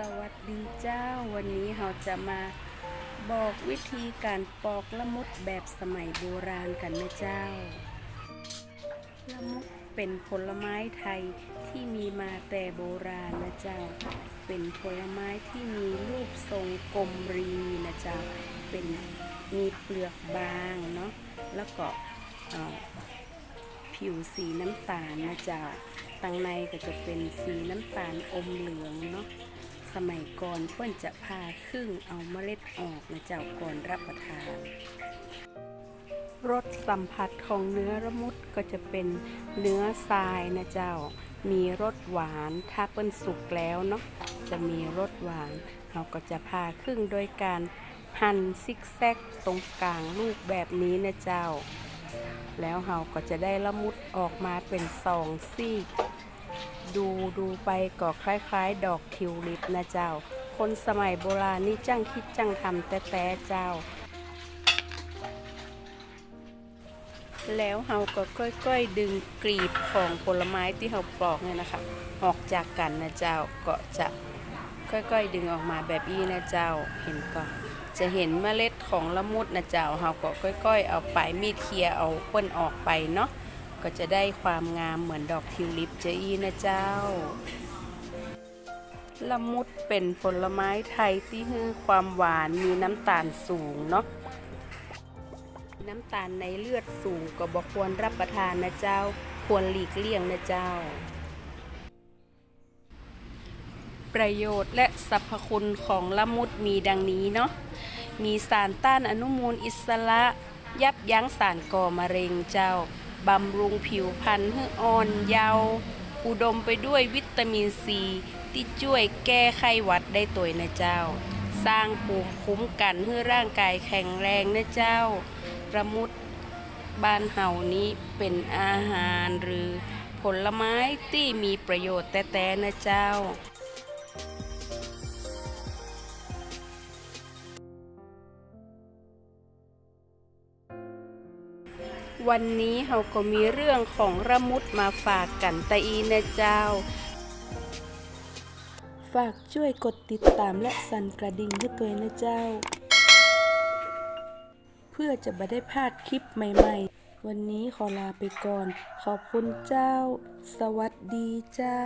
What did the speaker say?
วัสดีเจ้า วันนี้เราจะมาบอกวิธีการปอกละมุดแบบสมัยโบราณกันนะเจ้า ละมุดเป็นผลไม้ไทยที่มีมาแต่โบราณนะเจ้า เป็นผลไม้ที่มีรูปทรงกลมรีนะเจ้า เป็นมีเปลือกบางเนาะ แล้วก็ผิวสีน้ำตาลนะเจ้าตังในก็จะเป็นสีน้ำตาลอมเหลืองเนาะ สมัยก่อนเพื่อนจะพาครึ่งเอาเมล็ดออกนะเจ้าก่อนรับประทาน รสสัมผัสของเนื้อละมุดก็จะเป็นเนื้อทรายนะเจ้า มีรสหวานถ้าเปิ้นสุกแล้วเนาะจะมีรสหวานเราก็จะพาครึ่งโดยการหั่นซิกแซกตรงกลางลูกแบบนี้นะเจ้า แล้วเราก็จะได้ละมุดออกมาเป็นสองซีก ดูดูไปก็คล้ายๆ ดอกทิวลิปนะเจ้า คนสมัยโบราณนี่จังคิดจังทำแต่แต่เจ้า แล้วเราก็ค่อยๆดึงกลีบของผลไม้ที่เราปลอกเนี่ยนะคะออกจากกันนะเจ้าก็จะค่อยๆ ดึงออกมาแบบนี้นะเจ้าเห็นก็จะเห็นเมล็ดของละมุดนะเจ้าเราก็ค่อย ๆ เอาไปมีดเคลียเอาเปิ้นออกไปเนาะ ก็จะได้ความงามเหมือนดอกทิวลิปเจอีนะเจ้า ละมุดเป็นผลไม้ไทยที่ให้ความหวานมีน้ำตาลสูงเนาะน้ำตาลในเลือดสูงก็บอกควรรับประทานนะเจ้า ควรหลีกเลี่ยงนะเจ้า ประโยชน์และสรรพคุณของละมุดมีดังนี้เนาะมีสารต้านอนุมูลอิสระ ยับยั้งสารก่อมะเร็งเจ้า บำรุงผิวพรรณให้อ่อนเยาว์อุดมไปด้วยวิตามินซีที่ช่วยแก้ไขหวัดได้ตัวนะเจ้า สร้างภูมิคุ้มกันให้ร่างกายแข็งแรงนะเจ้าระมุดบ้านเฮานี้เป็นอาหารหรือผลไม้ที่มีประโยชน์แต่ๆนะเจ้า วันนี้เราก็มีเรื่องของระมุดมาฝากกันตะอีนะเจ้า ฝากช่วยกดติดตามและสั่นกระดิ่งให้ตัวนะเจ้า เพื่อจะไม่ได้พลาดคลิปใหม่ๆ วันนี้ขอลาไปก่อน ขอบคุณเจ้า สวัสดีเจ้า